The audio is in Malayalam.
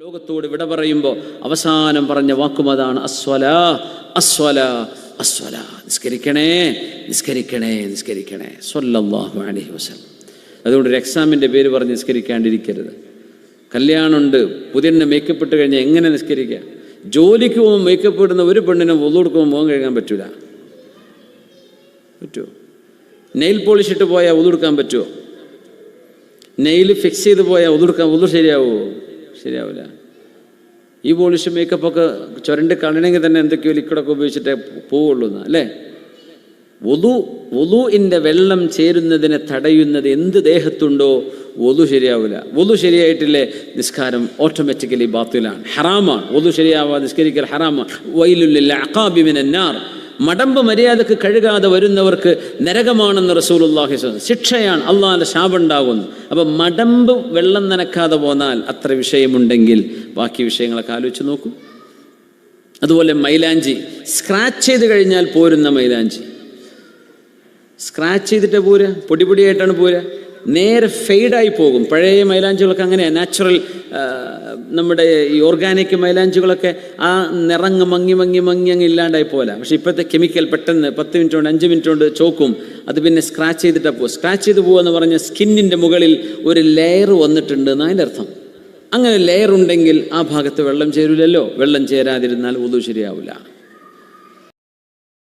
ലോകത്തോട് വിട പറയുമ്പോൾ അവസാനം പറഞ്ഞ വാക്കും അതാണ് അസ്വല അസ്വല അസ്വല. നിസ്കരിക്കണേ നിസ്കരിക്കണേ നിസ്കരിക്കണേ. സ്വല്ലല്ലാഹു അലൈഹി വസല്ലം. അതുകൊണ്ട് ഒരു എക്സാമിന്റെ പേര് പറഞ്ഞ് നിസ്കരിക്കാണ്ടിരിക്കരുത്. കല്യാണമുണ്ട് പുതിയ മേക്കപ്പ് ഇട്ട് കഴിഞ്ഞാൽ എങ്ങനെ നിസ്കരിക്കുക ജോലിക്ക് പോകുമ്പോൾ മേക്കപ്പ് ഇടുന്ന ഒരു പെണ്ണിനും ഒന്നു കൊടുക്കുമ്പോൾ മുഖം കഴുകാൻ പറ്റൂല? പറ്റുമോ നെയിൽ പോളിഷ് ഇട്ട് പോയാൽ ഒതുടുക്കാൻ പറ്റുമോ നെയിൽ ഫിക്സ് ചെയ്ത് പോയാൽ ഒതുടുക്കാൻ ഒതു ശരിയാവുമോ ശരിയാവില്ല. ഈ പോളിഷ് മേക്കപ്പ് ഒക്കെ ചുരണ്ടി കളയണമെങ്കിൽ തന്നെ എന്തൊക്കെയോ ലിക്വിഡൊക്കെ ഉപയോഗിച്ചിട്ടേ പോവുള്ളൂ എന്ന് അല്ലേ? ഒതു ഒതുവിന്റെ വെള്ളം ചേരുന്നതിനെ തടയുന്നത് എന്ത് ദേഹത്തുണ്ടോ ഒതു ശരിയാവില്ല. ഒതു ശരിയായിട്ടില്ലേ? നിസ്കാരം ഓട്ടോമാറ്റിക്കലി ബാത്തിലാണ്. ഹറാമാണ്. ഒതു ശരിയാവാ നിസ്കരിക്കൽ ഹറാമാണ്. വൈലുല്ലില്ല അക്കാബിമിനാർ മടമ്പ് മര്യാദയ്ക്ക് കഴുകാതെ വരുന്നവർക്ക് നരകമാണെന്ന് സ്വല്ലം ശിക്ഷയാണ് അള്ളാഹിന്റെ ശാപുണ്ടാകുന്നു. അപ്പം മടമ്പ് വെള്ളം നനക്കാതെ പോന്നാൽ അത്ര വിഷയമുണ്ടെങ്കിൽ ബാക്കി വിഷയങ്ങളൊക്കെ ആലോചിച്ച് നോക്കൂ. അതുപോലെ മൈലാഞ്ചി സ്ക്രാച്ച് ചെയ്ത് കഴിഞ്ഞാൽ പോരുന്ന മൈലാഞ്ചി. സ്ക്രാച്ച് ചെയ്തിട്ട് പോരാ? പൊടി പൊടിയായിട്ടാണ് പോരുക നേരെ ഫെയ്ഡായി പോകും. പഴയ മൈലാഞ്ചികളൊക്കെ അങ്ങനെയാണ് നാച്ചുറൽ നമ്മുടെ ഈ ഓർഗാനിക് മൈലാഞ്ചികളൊക്കെ ആ നിറങ്ങ് മങ്ങി മങ്ങി മങ്ങി അങ്ങ് ഇല്ലാണ്ടായി പോലെ പക്ഷേ ഇപ്പോഴത്തെ കെമിക്കൽ പെട്ടെന്ന് പത്ത് മിനിറ്റ് കൊണ്ട് അഞ്ച് മിനിറ്റ് കൊണ്ട് ചോക്കും. അത് പിന്നെ സ്ക്രാച്ച് ചെയ്തിട്ടാണ് പോകും സ്ക്രാച്ച് ചെയ്ത് പോകുക പറഞ്ഞ സ്കിന്നിന്റെ മുകളിൽ ഒരു ലെയർ വന്നിട്ടുണ്ട് എന്നതിന്റെ അർത്ഥം. അങ്ങനെ ലെയർ ഉണ്ടെങ്കിൽ ആ ഭാഗത്ത് വെള്ളം ചേരില്ലല്ലോ വെള്ളം ചേരാതിരുന്നാൽ ഒതു ശരിയാവില്ല